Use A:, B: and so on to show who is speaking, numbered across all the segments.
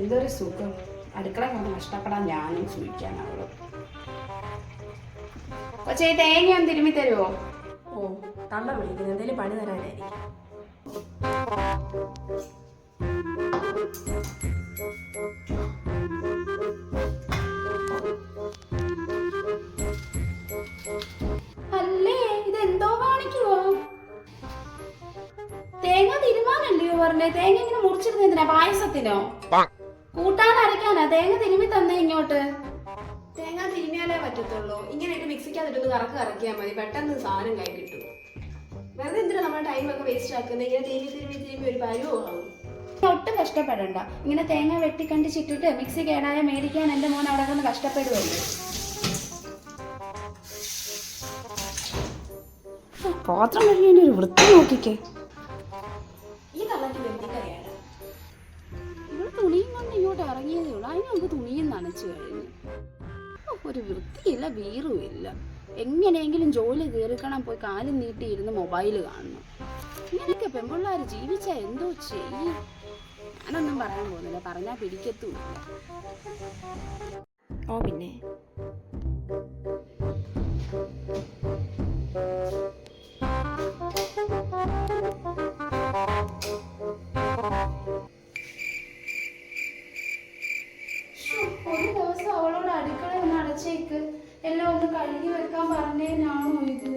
A: എന്തൊരു സുഖം. അടുക്കള കൊണ്ട് നഷ്ടപ്പെടാൻ ഞാനും സൂചിക്കാൻ അവളും കൊച്ചേ ഈ തേങ്ങ ഒന്ന് തിരുമ്മി തരുമോ
B: ഓ തള്ള വിളിക്കുന്നു. എന്തെങ്കിലും പണി തരാനായിരിക്കും.
A: അല്ലേ ഇതെന്തോ കാണിക്കുവോ? തേങ്ങ തിരുമാനല്ലയോ പറഞ്ഞേ? തേങ്ങ ഇങ്ങനെ മുറിച്ചിരുന്നെന്തിനാ പായസത്തിനോ? കൂട്ടാൻ അരയ്ക്കാനാ? തേങ്ങ തിരുമ്മി തന്നെ ഇങ്ങോട്ട്.
B: തേങ്ങ തിരുമിയാലേ പറ്റത്തുള്ളൂ. ഇങ്ങനെ ഇട്ട് മിക്സിക്കകത്തിട്ടൊന്ന് കറക്ക് കറക്കിയാൽ മതി. പെട്ടെന്ന് സാധനം കൈ കിട്ടും. വെറുതെ എന്തിനാ നമ്മുടെ ടൈമൊക്കെ വേസ്റ്റ് ആക്കുന്നത് ഇങ്ങനെ തിരുമി തിരുമി തിരുമി ഒരു പരുവാകും
A: ഒട്ടും കഷ്ടപ്പെടണ്ട. ഇങ്ങനെ തേങ്ങ വെട്ടിക്കണ്ടിച്ചിട്ടിട്ട് മിക്സി കേടായ മേടിക്കാൻ എന്റെ മോൻ അവിടെ ഒന്ന് കഷ്ടപ്പെടുവല്ലേ? പാത്രം കഴിഞ്ഞ ഒരു വൃത്തി നോക്കിക്കേ.
B: ഈ തള്ളക്ക് വെന്തിക്കറിയാണ്
A: നമുക്ക് തുണിയും നനച്ചു കഴിഞ്ഞു ഒരു വൃത്തിയില്ല വീറുമില്ല. എങ്ങനെയെങ്കിലും ജോലി തീർക്കണം പോയി കാലും നീട്ടിയിരുന്ന് മൊബൈൽ കാണുന്നു ഇങ്ങനെയൊക്കെ പെൺപിള്ളേർ ജീവിച്ചാൽ എന്തോ ചെയ്യും. ഞാനൊന്നും പറയാൻ പോകുന്നില്ല പറഞ്ഞാൽ പിടിക്കത്തുമില്ല.
B: ഓ പിന്നെ?
A: അവളോട് അടുക്കള ഒന്ന് അടച്ചേക്ക്. എല്ലാം ഒന്ന് കഴുകി വെക്കാൻ പറഞ്ഞതിനാണോ ഇത്.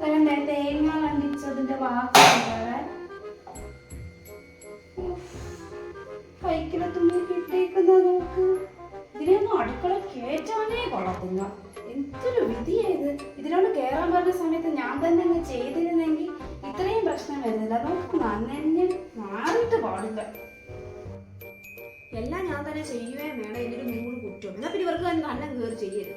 A: തരണ്ടേ തേങ്ങ കണ്ടിച്ചതിന്റെ വാക്ക് കൈക്കിലെ തുണി കിട്ടിയേക്കുന്ന നോക്ക് ഇതിനൊന്നും അടുക്കള കേറ്റാനേ കൊള്ളത്തില്ല. എന്തൊരു വിധിയായത് ഇതിനോട് കേറാൻ പറഞ്ഞ സമയത്ത് ഞാൻ തന്നെ അങ്ങ് ചെയ്തിരുന്നെങ്കിൽ ഇത്രയും പ്രശ്നം വരുന്നില്ല. നമുക്ക് നന്നെ മാറിയിട്ട് പാടില്ല.
B: എല്ലാം ഞാൻ തന്നെ ചെയ്യുകയും വേണം. എന്നൊരു നൂറ് കുറ്റം എന്നാ പിന്നെ ഇവർക്ക് തന്നെ തന്നെ കയറി ചെയ്യരുത്.